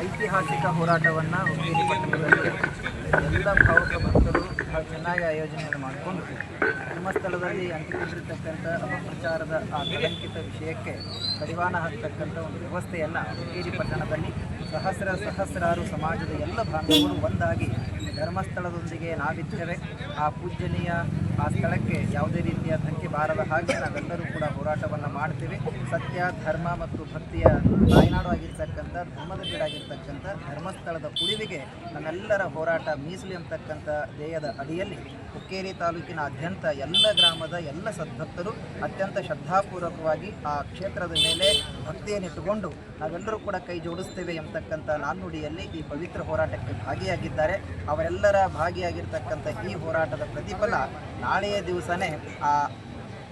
ಐತಿಹಾಸಿಕ ಹೋರಾಟವನ್ನು ಹುಕ್ಕೇರಿ ಪಟ್ಟಣದಲ್ಲಿ ಎಲ್ಲ ಭಾವುಕ ಭಕ್ತರು ಚೆನ್ನಾಗಿ ಆಯೋಜನೆಯನ್ನು ಮಾಡಿಕೊಂಡು ಧರ್ಮಸ್ಥಳದಲ್ಲಿ ಅಂಟಿಕೊಂಡಿರ್ತಕ್ಕಂಥ ಅಪಪ್ರಚಾರದ ಆ ಕಲಂಕಿತ ವಿಷಯಕ್ಕೆ ಕಡಿವಾಣ ಹಾಕ್ತಕ್ಕಂಥ ಒಂದು ವ್ಯವಸ್ಥೆಯನ್ನು ಹುಕ್ಕೇರಿ ಪಟ್ಟಣದಲ್ಲಿ ಸಹಸ್ರ ಸಹಸ್ರಾರು ಸಮಾಜದ ಎಲ್ಲ ಬಾಂಧವರು ಒಂದಾಗಿ ಧರ್ಮಸ್ಥಳದೊಂದಿಗೆ ನಾವಿದ್ದೇವೆ. ಆ ಪೂಜನೀಯ ಆ ಸ್ಥಳಕ್ಕೆ ಯಾವುದೇ ರೀತಿಯ ಧಕ್ಕೆ ಬಾರದ ಹಾಗೆ ನಾವೆಲ್ಲರೂ ಕೂಡ ಹೋರಾಟವನ್ನು ಮಾಡ್ತೀವಿ. ಸತ್ಯ, ಧರ್ಮ ಮತ್ತು ಭಕ್ತಿಯ ತಾಯ್ನಾಡು ಆಗಿರ್ತಕ್ಕಂಥ ಧರ್ಮದ ಬೀಡಾಗಿರ್ತಕ್ಕಂಥ ಧರ್ಮಸ್ಥಳದ ಉಳಿವಿಗೆ ನಮ್ಮೆಲ್ಲರ ಹೋರಾಟ ಮೀಸಲಿ ಅಂತಕ್ಕಂಥ ಧ್ಯೇಯದ ಅಡಿಯಲ್ಲಿ ಹುಕ್ಕೇರಿ ತಾಲೂಕಿನಾದ್ಯಂತ ಎಲ್ಲ ಗ್ರಾಮದ ಎಲ್ಲ ಸದ್ಭಕ್ತರು ಅತ್ಯಂತ ಶ್ರದ್ಧಾಪೂರ್ವಕವಾಗಿ ಆ ಕ್ಷೇತ್ರದ ಮೇಲೆ ಭಕ್ತಿಯನ್ನಿಟ್ಟುಕೊಂಡು ನಾವೆಲ್ಲರೂ ಕೂಡ ಕೈ ಜೋಡಿಸ್ತೇವೆ ಎಂಬತಕ್ಕಂಥ ನಾಣ್ಣುಡಿಯಲ್ಲಿ ಈ ಪವಿತ್ರ ಹೋರಾಟಕ್ಕೆ ಭಾಗಿಯಾಗಿದ್ದಾರೆ. ಅವರೆಲ್ಲರ ಭಾಗಿಯಾಗಿರ್ತಕ್ಕಂಥ ಈ ಹೋರಾಟದ ಪ್ರತಿಫಲ ನಾಳೆಯ ದಿವಸನೇ ಆ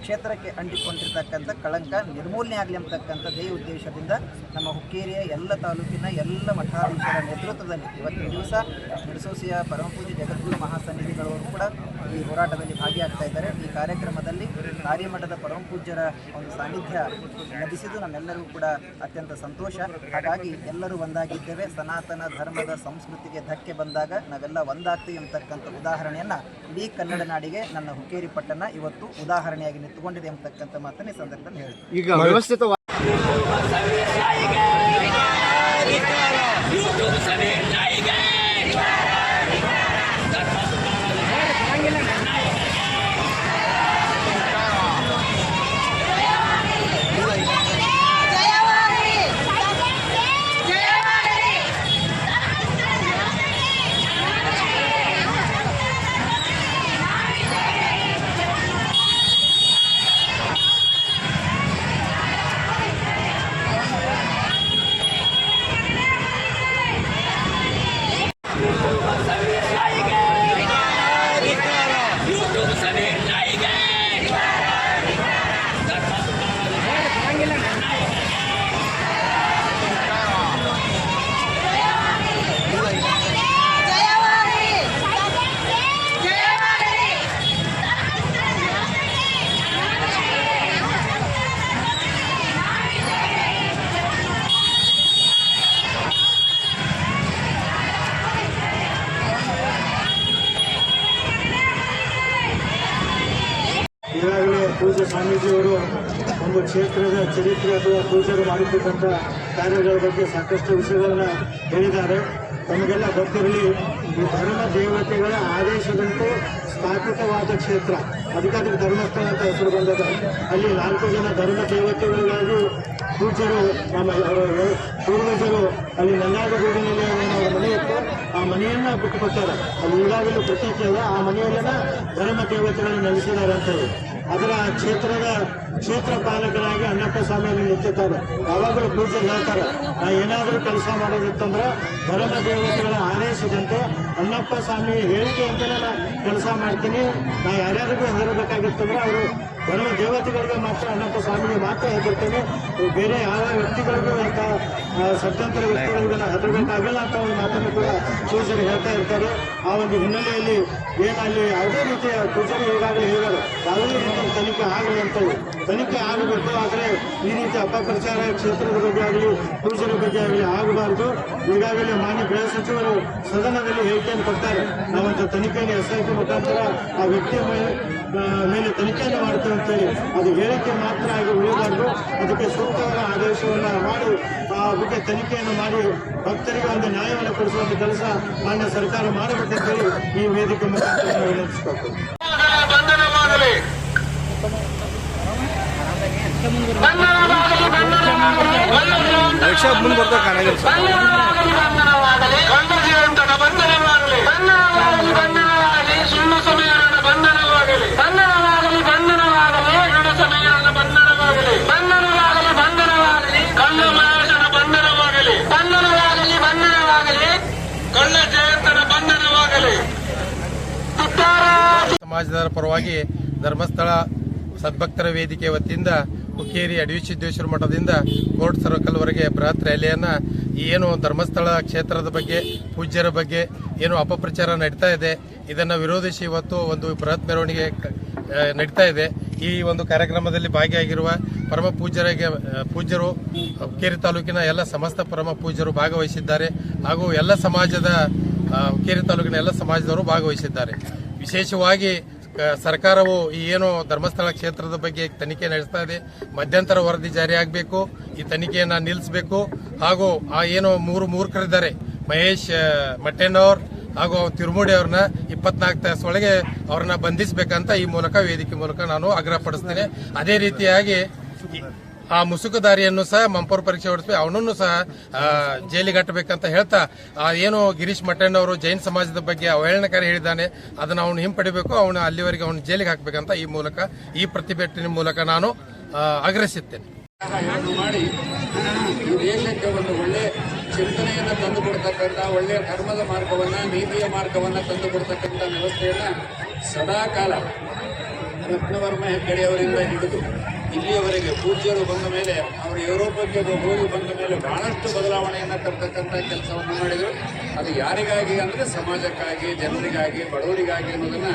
ಕ್ಷೇತ್ರಕ್ಕೆ ಅಂಟಿಕೊಂಡಿರ್ತಕ್ಕಂಥ ಕಳಂಕ ನಿರ್ಮೂಲನೆ ಆಗಲಿ ಅಂತಕ್ಕಂಥ ಧ್ಯೇಯ ಉದ್ದೇಶದಿಂದ ನಮ್ಮ ಹುಕ್ಕೇರಿಯ ಎಲ್ಲ ತಾಲೂಕಿನ ಎಲ್ಲ ಮಠಾಧೀಶರ ನೇತೃತ್ವದಲ್ಲಿ ಇವತ್ತಿನ ದಿವಸ ಮಿಡಸೋಸಿಯ ಪರಮಪೂಜೆ ಜಗದ್ಗುರು ಮಹಾಸನ್ನಿಧಿಗಳವರು ಕೂಡ ಈ ಹೋರಾಟದಲ್ಲಿ ಭಾಗಿಯಾಗ್ತಾ ಇದ್ದಾರೆ. ಈ ಕಾರ್ಯಕ್ರಮದಲ್ಲಿ ಕಾರ್ಯಮಠದ ಪರಮಪೂಜ್ಯರ ಒಂದು ಸಾನ್ನಿಧ್ಯ ಲಭಿಸಿದ್ದು ನಮ್ಮೆಲ್ಲರಿಗೂ ಕೂಡ ಅತ್ಯಂತ ಸಂತೋಷ. ಹಾಗಾಗಿ ಎಲ್ಲರೂ ಒಂದಾಗಿದ್ದೇವೆ. ಸನಾತನ ಧರ್ಮದ ಸಂಸ್ಕೃತಿಗೆ ಧಕ್ಕೆ ಬಂದಾಗ ನಾವೆಲ್ಲ ಒಂದಾಗ್ತೀವಿ ಅಂತಕ್ಕಂಥ ಉದಾಹರಣೆಯನ್ನು ಇಡೀ ಕನ್ನಡ ನಾಡಿಗೆ ನನ್ನ ಹುಕ್ಕೇರಿ ಪಟ್ಟಣ ಇವತ್ತು ಉದಾಹರಣೆಯಾಗಿ ನಿಂತುಕೊಂಡಿದೆ ಅಂತಕ್ಕಂಥ ಮಾತನ್ನ ಈ ಸಂದರ್ಭದಲ್ಲಿ ಹೇಳಿ ಈಗ ವ್ಯವಸ್ಥಿತ ಕ್ಷೇತ್ರದ ಚರಿತ್ರೆ ಅಥವಾ ಪೂಜೆಗಳು ಮಾಡಿರ್ತಕ್ಕಂಥ ಕಾರ್ಯಗಳ ಬಗ್ಗೆ ಸಾಕಷ್ಟು ವಿಷಯಗಳನ್ನು ಹೇಳಿದ್ದಾರೆ. ತಮಗೆಲ್ಲ ಗೊತ್ತಿರಲಿ, ಈ ಧರ್ಮ ದೇವತೆಗಳ ಆದೇಶದಂತೆ ಸ್ಥಾಪಿತವಾದ ಕ್ಷೇತ್ರ. ಅದಕ್ಕೆ ಅದಕ್ಕೆ ಧರ್ಮಸ್ಥಳ ಅಂತ ಹೆಸರು ಬಂದದ. ಅಲ್ಲಿ ನಾಲ್ಕು ಜನ ಧರ್ಮ ದೇವತೆಗಳಿಗಾಗಿ ಪೂಜ್ಯರು, ನಮ್ಮ ಪೂರ್ವಜರು, ಅಲ್ಲಿ ನಂದಾಗಗೂಡಿನಲ್ಲಿ ಅವರ ಮನೆ ಇತ್ತು, ಆ ಮನೆಯನ್ನ ಬಿಟ್ಟುಕೊಟ್ಟಾರೆ. ಅಲ್ಲಿ ಈಗಾಗಲೂ ಪ್ರತೀತಿ ಆ ಮನೆಯಲ್ಲೆಲ್ಲ ಧರ್ಮ ದೇವತೆಗಳನ್ನು ನೆಲೆಸಿದ್ದಾರೆ ಅಂತ ಹೇಳಿ. ಅದರ ಕ್ಷೇತ್ರದ ಕ್ಷೇತ್ರ ಪಾಲಕರಾಗಿ ಅಣ್ಣಪ್ಪ ಸ್ವಾಮಿ ನಿಂತಿದ್ದಾರೆ. ಯಾವಾಗಲೂ ಪೂಜೆ ಹೇಳ್ತಾರೆ, ನಾ ಏನಾದರೂ ಕೆಲಸ ಮಾಡೋದಿತ್ತಂದ್ರೆ ಧರ್ಮ ದೇವತೆಗಳ ಆದೇಶದಂತೆ ಅಣ್ಣಪ್ಪ ಸ್ವಾಮಿ ಹೇಳಿಕೆ ಅಂತಲೇ ನಾ ಕೆಲಸ ಮಾಡ್ತೀನಿ. ನಾ ಯಾರ್ಯಾರಿಗೂ ಹೇಳಬೇಕಾಗಿತ್ತಂದ್ರೆ ಅವರು ಧರ್ಮ ದೇವತೆಗಳಿಗೆ ಮಾತ್ರ ಅಣ್ಣಪ್ಪ ಸ್ವಾಮಿಗೆ ಮಾತ್ರ ಹೆದರ್ತೇನೆ ಬೇರೆ ಯಾವ ವ್ಯಕ್ತಿಗಳಿಗೂ ಅಂತ ಸ್ವತಂತ್ರ ಸತ್ಯಂತರ ವ್ಯಕ್ತಿಗಳಿಗೂ ಹೆದರಬೇಕಾಗಿಲ್ಲ ಅಂತ ಒಂದು ಮಾತನ್ನು ಕೂಡ ಪೂಜರು ಹೇಳ್ತಾ ಇರ್ತಾರೆ. ಆ ಒಂದು ಹಿನ್ನೆಲೆಯಲ್ಲಿ ಏನಲ್ಲಿ ಯಾವುದೇ ರೀತಿಯ ಪೂಜರು ಈಗಾಗಲೇ ಹೇಳಿದರು ಯಾವುದೇ ರೀತಿಯ ತನಿಖೆ ಆಗಲಿ ಅಂತೇಳಿ ತನಿಖೆ ಆಗಬೇಕು ಆದರೆ ಈ ರೀತಿ ಅಪಪ್ರಚಾರ ಕ್ಷೇತ್ರದ ಬಗ್ಗೆ ಆಗಲಿ ಪೂಜರ ಬಗ್ಗೆ ಆಗಲಿ ಆಗಬಾರ್ದು. ಈಗಾಗಲೇ ಮಾನ್ಯ ಗೃಹ ಸಚಿವರು ಸದನದಲ್ಲಿ ಹೇಳಿಕೆಯನ್ನು ಕೊಡ್ತಾರೆ. ನಾವೊಂದು ತನಿಖೆಯಲ್ಲಿ ಎಸ್ ಐ ಟಿ ಮುಖಾಂತರ ಆ ವ್ಯಕ್ತಿಯ ಮೇಲೆ ತನಿಖೆಯನ್ನು ಮಾಡ್ತೇವೆ ಅಂತೇಳಿ ಅದು ಹೇಳಿಕೆ ಮಾತ್ರ ಆಗಿ ಉಳಿಬಾರ್ದು ಅದಕ್ಕೆ ಸೂಕ್ತವಾದ ಆದೇಶವನ್ನು ಮಾಡಿ, ಆ ತನಿಖೆಯನ್ನು ಮಾಡಿ ಭಕ್ತರಿಗೆ ಒಂದು ನ್ಯಾಯವನ್ನು ಕೊಡಿಸುವಂತ ಕೆಲಸ ಮಾನ್ಯ ಸರ್ಕಾರ ಮಾಡಬೇಕಂತೇಳಿ ಈ ವೇದಿಕೆ ಮುಖಾಂತರ ರಿಕ್ಷಾ ಮುಂದೆ ಬರ್ತಾ ಸಮಾಜದ ಪರವಾಗಿ ಧರ್ಮಸ್ಥಳ ಸದ್ಭಕ್ತರ ವೇದಿಕೆ ವತಿಯಿಂದ ಹುಕ್ಕೇರಿ ಅಡವಿ ಸಿದ್ದೇಶ್ವರ ಮಠದಿಂದ ಕೋರ್ಟ್ ಸರ್ಕಲ್ವರೆಗೆ ಬೃಹತ್ ರ್ಯಾಲಿಯನ್ನು ಏನು ಧರ್ಮಸ್ಥಳ ಕ್ಷೇತ್ರದ ಬಗ್ಗೆ, ಪೂಜ್ಯರ ಬಗ್ಗೆ ಏನು ಅಪಪ್ರಚಾರ ನಡೀತಾ ಇದೆ, ಇದನ್ನು ವಿರೋಧಿಸಿ ಇವತ್ತು ಒಂದು ಬೃಹತ್ ಮೆರವಣಿಗೆ ನಡೀತಾ ಇದೆ. ಈ ಒಂದು ಕಾರ್ಯಕ್ರಮದಲ್ಲಿ ಭಾಗಿಯಾಗಿರುವ ಪರಮ ಪೂಜ್ಯರಿಗೆ ಪೂಜ್ಯರು, ಹುಕ್ಕೇರಿ ತಾಲೂಕಿನ ಎಲ್ಲ ಸಮಸ್ತ ಪರಮ ಪೂಜ್ಯರು ಭಾಗವಹಿಸಿದ್ದಾರೆ ಹಾಗೂ ಎಲ್ಲ ಸಮಾಜದ ಹುಕ್ಕೇರಿ ತಾಲೂಕಿನ ಎಲ್ಲ ಸಮಾಜದವರು ಭಾಗವಹಿಸಿದ್ದಾರೆ. ವಿಶೇಷವಾಗಿ ಸರ್ಕಾರವು ಈ ಏನು ಧರ್ಮಸ್ಥಳ ಕ್ಷೇತ್ರದ ಬಗ್ಗೆ ತನಿಖೆ ನಡೆಸ್ತಾ ಇದೆ. ಮಧ್ಯಂತರ ವರದಿ ಜಾರಿಯಾಗಬೇಕು ಈ ತನಿಖೆಯನ್ನು ನಿಲ್ಲಿಸಬೇಕು. ಹಾಗೂ ಆ ಏನು ಮೂರು ಮೂರ್ಖರಿದ್ದಾರೆ, ಮಹೇಶ್ ಮಟ್ಟೆಣ್ಣವ್ರು ಹಾಗೂ ತಿರುಮುಡಿ ಅವ್ರನ್ನ ಇಪ್ಪತ್ನಾಲ್ಕು ತಾಸೊಳಗೆ ಅವ್ರನ್ನ ಬಂಧಿಸಬೇಕಂತ ಈ ಮೂಲಕ ವೇದಿಕೆ ಮೂಲಕ ನಾನು ಆಗ್ರಹ ಪಡಿಸ್ತೇನೆ ಅದೇ ರೀತಿಯಾಗಿ ಆ ಮುಸುಕುದಾರಿಯನ್ನು ಸಹ ಮಂಪೂರ್ ಪರೀಕ್ಷೆ ಹೊಡಿಸ್ಬೇಕು, ಅವನನ್ನು ಸಹ ಜೈಲಿಗೆ ಕಟ್ಟಬೇಕಂತ ಹೇಳ್ತಾ ಏನು ಗಿರೀಶ್ ಮಟ್ಟಣ್ಣವರು ಜೈನ್ ಸಮಾಜದ ಬಗ್ಗೆ ಅವಹೇಳನಕಾರಿ ಹೇಳಿದ್ದಾನೆ, ಅದನ್ನು ಅವನು ಹಿಂಪಡಿಬೇಕು, ಅವನು ಅಲ್ಲಿವರೆಗೆ ಅವನು ಜೈಲಿಗೆ ಹಾಕಬೇಕಂತ ಈ ಮೂಲಕ, ಈ ಪ್ರತಿಭಟನೆ ಮೂಲಕ ನಾನು ಆಗ್ರಹಿಸುತ್ತೇನೆ. ಮಾಡಿ ದೇಶಕ್ಕೆ ಚಿಂತನೆಯನ್ನು ತಂದುಕೊಡ್ತಕ್ಕಂಥ ಒಳ್ಳೆಯ ಧರ್ಮದ ಮಾರ್ಗವನ್ನು ನೀತಿಯ ಮಾರ್ಗವನ್ನು ತಂದುಕೊಡ್ತಕ್ಕಂಥ ವ್ಯವಸ್ಥೆಯನ್ನು ಸದಾಕಾಲ ರತ್ನವರ್ಮ ಹೆಗ್ಗಡೆಯವರಿಂದ ಹಿಡಿದು ಇಲ್ಲಿಯವರೆಗೆ ಪೂಜ್ಯರು ಬಂದ ಮೇಲೆ ಅವರು ಯುರೋಪಕ್ಕೆ ಹೋಗಿ ಬಂದ ಮೇಲೆ ಬಹಳಷ್ಟು ಬದಲಾವಣೆಯನ್ನು ತರ್ತಕ್ಕಂಥ ಕೆಲಸವನ್ನು ಮಾಡಿದರು. ಅದು ಯಾರಿಗಾಗಿ ಅಂದರೆ ಸಮಾಜಕ್ಕಾಗಿ, ಜನರಿಗಾಗಿ, ಬಡವರಿಗಾಗಿ ಅನ್ನೋದನ್ನು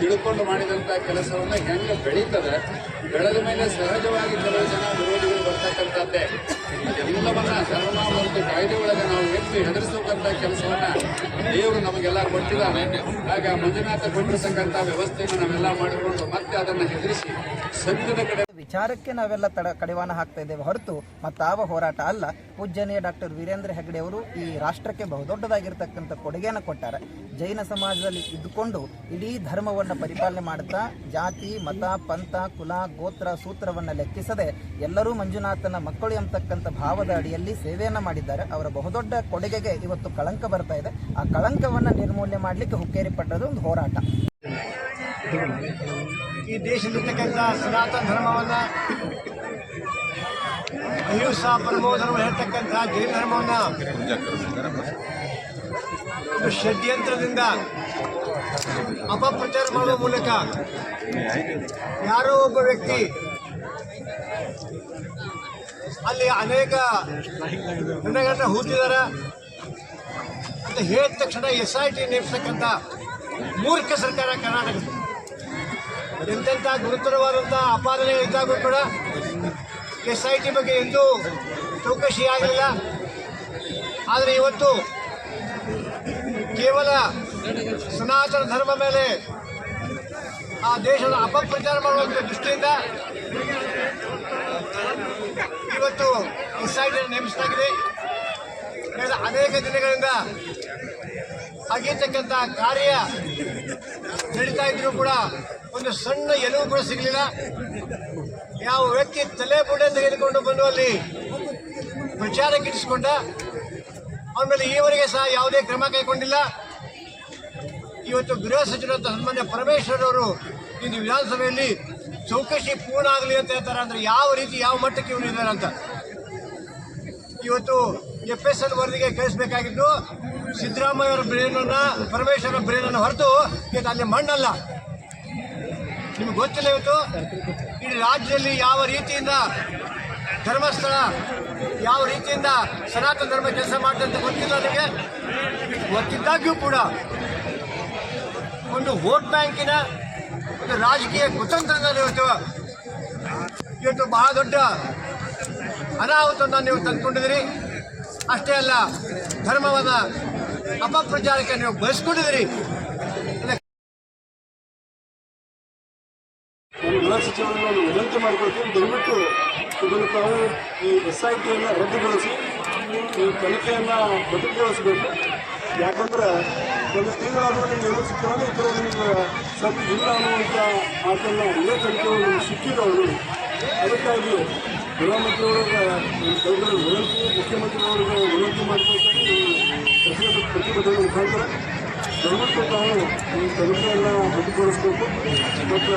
ತಿಳ್ಕೊಂಡು ಮಾಡಿದಂಥ ಕೆಲಸವನ್ನು ಹೆಂಗೆ ಬೆಳೀತದೆ, ಬೆಳೆದ ಮೇಲೆ ಸಹಜವಾಗಿ ಕೆಲವು ಜನ ವಿರೋಧಿಗಳು ಬರ್ತಕ್ಕಂಥದ್ದೇ. ಇದೆಲ್ಲವನ್ನ ಧರ್ಮ ಮತ್ತು ಕಾಯ್ದೆ ಒಳಗೆ ನಾವು ಎತ್ತಿ ಹೆದರಿಸತಕ್ಕಂಥ ಕೆಲಸವನ್ನು ದೇವರು ನಮಗೆಲ್ಲ ಕೊಟ್ಟಿದ್ದಾನೆ ಆಗ ಮಂಜುನಾಥ ಕೊಟ್ಟಿರ್ತಕ್ಕಂಥ ವ್ಯವಸ್ಥೆಯನ್ನು ನಾವೆಲ್ಲ ಮಾಡಿಕೊಂಡು ಮತ್ತೆ ಅದನ್ನು ಹೆದರಿಸಿ ಸತ್ಯದ ಕಡೆ ವಿಚಾರಕ್ಕೆ ನಾವೆಲ್ಲ ತಡ ಕಡಿವಾಣ ಹಾಕ್ತಾ ಇದ್ದೇವೆ ಹೊರತು ಮತ್ತಾವ ಹೋರಾಟ ಅಲ್ಲ. ಪೂಜ್ಯನೀಯ ಡಾಕ್ಟರ್ ವೀರೇಂದ್ರ ಹೆಗ್ಡೆ ಅವರು ಈ ರಾಷ್ಟ್ರಕ್ಕೆ ಬಹುದೊಡ್ಡದಾಗಿರ್ತಕ್ಕಂಥ ಕೊಡುಗೆಯನ್ನು ಕೊಟ್ಟಾರೆ. ಜೈನ ಸಮಾಜದಲ್ಲಿ ಇದ್ದುಕೊಂಡು ಇಡೀ ಧರ್ಮವನ್ನು ಪರಿಪಾಲನೆ ಮಾಡುತ್ತಾ ಜಾತಿ, ಮತ, ಪಂಥ, ಕುಲ, ಗೋತ್ರ, ಸೂತ್ರವನ್ನು ಲೆಕ್ಕಿಸದೆ ಎಲ್ಲರೂ ಮಂಜುನಾಥನ ಮಕ್ಕಳು ಎಂಬತಕ್ಕಂಥ ಭಾವದ ಅಡಿಯಲ್ಲಿ ಸೇವೆಯನ್ನು ಮಾಡಿದ್ದಾರೆ. ಅವರ ಬಹುದೊಡ್ಡ ಕೊಡುಗೆಗೆ ಇವತ್ತು ಕಳಂಕ ಬರ್ತಾ ಇದೆ. ಆ ಕಳಂಕವನ್ನು ನಿರ್ಮೂಲನೆ ಮಾಡಲಿಕ್ಕೆ ಹುಕ್ಕೇರಿ ಪಟ್ಟದ ಒಂದು ಹೋರಾಟ. ಈ ದೇಶದಲ್ಲಿರ್ತಕ್ಕಂಥ ಸನಾತನ ಧರ್ಮವನ್ನು ಅಹಿಂಸಾ ಪರಮೋ ಧರ್ಮ ಹೇಳ್ತಕ್ಕಂಥ ಜೈನ ಧರ್ಮವನ್ನು ಷಡ್ಯಂತ್ರದಿಂದ ಅಪಪ್ರಚಾರ ಮಾಡುವ ಮೂಲಕ ಯಾರೋ ಒಬ್ಬ ವ್ಯಕ್ತಿ ಅಲ್ಲಿ ಅನೇಕ ಜನಗಳನ್ನ ಹೂತಿದಾರ ಅಂತ ಹೇಳಿದ ತಕ್ಷಣ ಎಸ್ ಐ ಟಿ ನೇಮಿಸ್ತಕ್ಕಂಥ ಮೂರ್ಖ ಸರ್ಕಾರ ಕರ್ನಾಟಕದ ಎಂತೆಂಥ ಗುರುತರವಾದಂಥ ಅಪಾದನೆಗಳಿದ್ದಾಗೂ ಕೂಡ ಎಸ್ ಐ ಟಿ ಬಗ್ಗೆ ಎಂದೂ ಚೌಕಶಿ ಆಗಲಿಲ್ಲ ಆದರೆ ಇವತ್ತು ಕೇವಲ ಸನಾತನ ಧರ್ಮ ಮೇಲೆ ಆ ದೇಶದ ಅಪಪ್ರಚಾರ ಮಾಡುವಂಥ ದೃಷ್ಟಿಯಿಂದ ಇವತ್ತು ಎಸ್ ಐ ಟಿ ನೇಮಿಸಲಾಗಿದೆ. ಕಳೆದ ಅನೇಕ ದಿನಗಳಿಂದ ಆಗಿರ್ತಕ್ಕಂಥ ಕಾರ್ಯ ನಡೀತಾ ಇದ್ರು ಕೂಡ ಒಂದು ಸಣ್ಣ ಎಲುವು ಕೂಡ ಸಿಗಲಿಲ್ಲ. ಯಾವ ವ್ಯಕ್ತಿ ತಲೆ ಬುಡೆ ತೆಗೆದುಕೊಂಡು ಬಂದು ಅಲ್ಲಿ ಪ್ರಚಾರಕ್ಕಿಡಿಸಿಕೊಂಡ ಆಮೇಲೆ ಈವರೆಗೆ ಸಹ ಯಾವುದೇ ಕ್ರಮ ಕೈಗೊಂಡಿಲ್ಲ. ಇವತ್ತು ಗೃಹ ಸಚಿವರಾದ ಸನ್ಮಾನ್ಯ ಪರಮೇಶ್ವರ್ ಅವರು ಇಂದು ವಿಧಾನಸಭೆಯಲ್ಲಿ ಚೌಕಶಿ ಪೂರ್ಣ ಆಗಲಿ ಅಂತ ಹೇಳ್ತಾರೆ. ಅಂದ್ರೆ ಯಾವ ರೀತಿ, ಯಾವ ಮಟ್ಟಕ್ಕೆ ಇವರು ಇದ್ದಾರೆ ಅಂತ. ಇವತ್ತು ಎಫ್ ಎಸ್ ಎಲ್ ವರದಿಗೆ ಕಳಿಸಬೇಕಾಗಿದ್ದು ಸಿದ್ದರಾಮಯ್ಯ ಅವರ ಬ್ರೇನನ್ನ ಪರಮೇಶ್ವರ ಬ್ರೇನನ್ನು ಹೊರತು ಇದು ಅಲ್ಲಿ ಮಣ್ಣಲ್ಲ. ನಿಮ್ಗೆ ಗೊತ್ತಿಲ್ಲ ಇವತ್ತು? ಇಡೀ ರಾಜ್ಯದಲ್ಲಿ ಯಾವ ರೀತಿಯಿಂದ ಧರ್ಮಸ್ಥಳ, ಯಾವ ರೀತಿಯಿಂದ ಸನಾತನ ಧರ್ಮ ಕೆಲಸ ಮಾಡ್ತಂತ ಗೊತ್ತಿಲ್ಲ ನನಗೆ ಗೊತ್ತಿದ್ದಾಗ್ಯೂ ಕೂಡ ಒಂದು ವೋಟ್ ಬ್ಯಾಂಕಿನ ಒಂದು ರಾಜಕೀಯ ಕುತಂತ್ರದಲ್ಲಿ ಇವತ್ತು ಇವತ್ತು ಬಹಳ ದೊಡ್ಡ ಅನಾಹುತವನ್ನು ನೀವು ತಂದುಕೊಂಡಿದ್ದೀರಿ. ಅಷ್ಟೇ ಅಲ್ಲ, ಧರ್ಮವನ್ನು ಅಪಪ್ರಚಾರಕ್ಕೆ ನೀವು ಬಳಸ್ಕೊಂಡಿದ್ದೀರಿ. ಸಚಿವರನ್ನು ನಾನು ವಿನಂತಿ ಮಾಡಿಕೊಳ್ತೀನಿ ದಯವಿಟ್ಟು ಇದನ್ನು ತಾವು ಈ ಎಸ್ ಐ ಟಿಯನ್ನು ರದ್ದುಗೊಳಿಸಿ, ಈ ತನಿಖೆಯನ್ನು ಬದುಕುಗೊಳಿಸಬೇಕು ಯಾಕಂದ್ರೆ ಒಂದು ತಿಂಗಳಾದರೂ ನಿಮ್ಗೆ ಏನು ಸಿಕ್ಕಿದ್ರೆ ಈ ಥರ ನಿಮ್ಗೆ ಸತ್ಯ ಇಲ್ಲ ಅನ್ನುವಂಥ ಮಾತನ್ನು ತನಿಖೆಗಳು ನಿಮ್ಗೆ ಸಿಕ್ಕಿದವರು ಅದಕ್ಕಾಗಿ ಗೃಹ ಮಂತ್ರಿಯವರಿಗೆ ಕೈಗೊಳ್ಳುವ ವಿನಂತಿ, ಮುಖ್ಯಮಂತ್ರಿಯವರಿಗೆ ವಿನಂತಿ ಮಾಡ್ಕೊಳ್ತಾರೆ ಪ್ರತಿಭಟನೆ ಪ್ರತಿಭಟನೆ ಮುಖಾಂತರ ದಯವಿಟ್ಟು ತಾವು ಈ ತನಿಖೆಯನ್ನು ರದ್ದುಗೊಳಿಸಬೇಕು. ಮತ್ತು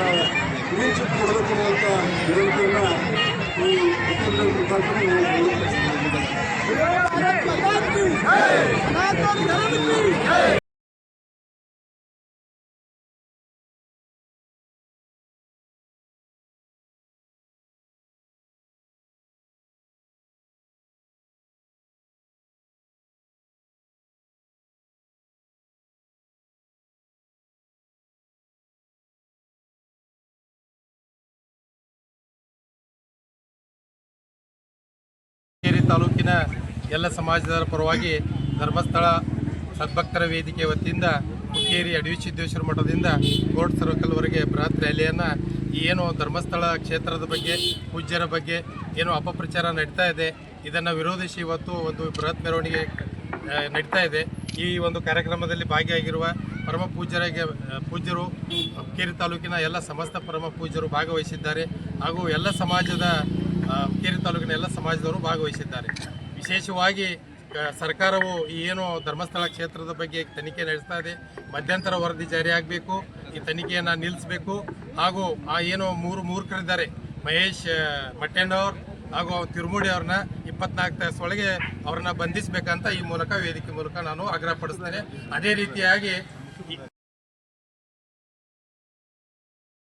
నేను చెప్పుకోవడం తర్వాత ఎవరికైనా ఈ ఉత్తర్వులు ತಾಲೂಕಿನ ಎಲ್ಲ ಸಮಾಜದ ಪರವಾಗಿ ಧರ್ಮಸ್ಥಳ ಸದ್ಭಕ್ತರ ವೇದಿಕೆ ವತಿಯಿಂದ ಹುಕ್ಕೇರಿ ಅಡವಿ ಸಿದ್ದೇಶ್ವರ ಮಠದಿಂದ ಕೋರ್ಟ್ ಸರ್ಕಲ್ವರೆಗೆ ಬೃಹತ್ ರ್ಯಾಲಿಯನ್ನು ಏನು ಧರ್ಮಸ್ಥಳ ಕ್ಷೇತ್ರದ ಬಗ್ಗೆ, ಪೂಜ್ಯರ ಬಗ್ಗೆ ಏನು ಅಪಪ್ರಚಾರ ನಡೀತಾ ಇದೆ, ಇದನ್ನು ವಿರೋಧಿಸಿ ಇವತ್ತು ಒಂದು ಬೃಹತ್ ಮೆರವಣಿಗೆ ನಡೀತಾ ಇದೆ. ಈ ಒಂದು ಕಾರ್ಯಕ್ರಮದಲ್ಲಿ ಭಾಗಿಯಾಗಿರುವ ಪರಮ ಪೂಜ್ಯರಿಗೆ ಪೂಜ್ಯರು ಹುಕ್ಕೇರಿ ತಾಲೂಕಿನ ಎಲ್ಲ ಸಮಸ್ತ ಪರಮ ಪೂಜ್ಯರು ಭಾಗವಹಿಸಿದ್ದಾರೆ. ಹಾಗೂ ಎಲ್ಲ ಸಮಾಜದ ಹುಕ್ಕೇರಿ ತಾಲೂಕಿನ ಎಲ್ಲ ಸಮಾಜದವರು ಭಾಗವಹಿಸಿದ್ದಾರೆ. ವಿಶೇಷವಾಗಿ ಸರ್ಕಾರವು ಏನು ಧರ್ಮಸ್ಥಳ ಕ್ಷೇತ್ರದ ಬಗ್ಗೆ ತನಿಖೆ ನಡೆಸ್ತಾ ಇದೆ. ಮಧ್ಯಂತರ ವರದಿ ಜಾರಿಯಾಗಬೇಕು ಈ ತನಿಖೆಯನ್ನು ನಿಲ್ಲಿಸಬೇಕು. ಹಾಗೂ ಆ ಏನು ಮೂರು ಮೂರ್ಖರಿದ್ದಾರೆ, ಮಹೇಶ್ ಮಟ್ಟೆಣ್ಣವ್ರು ಹಾಗೂ ತಿರುಮುಡಿ ಅವ್ರನ್ನ ಇಪ್ಪತ್ನಾಲ್ಕು ತಾಸೊಳಗೆ ಅವ್ರನ್ನ ಬಂಧಿಸಬೇಕಂತ ಈ ಮೂಲಕ ವೇದಿಕೆ ಮೂಲಕ ನಾನು ಆಗ್ರಹಪಡಿಸ್ತೇನೆ. ಅದೇ ರೀತಿಯಾಗಿ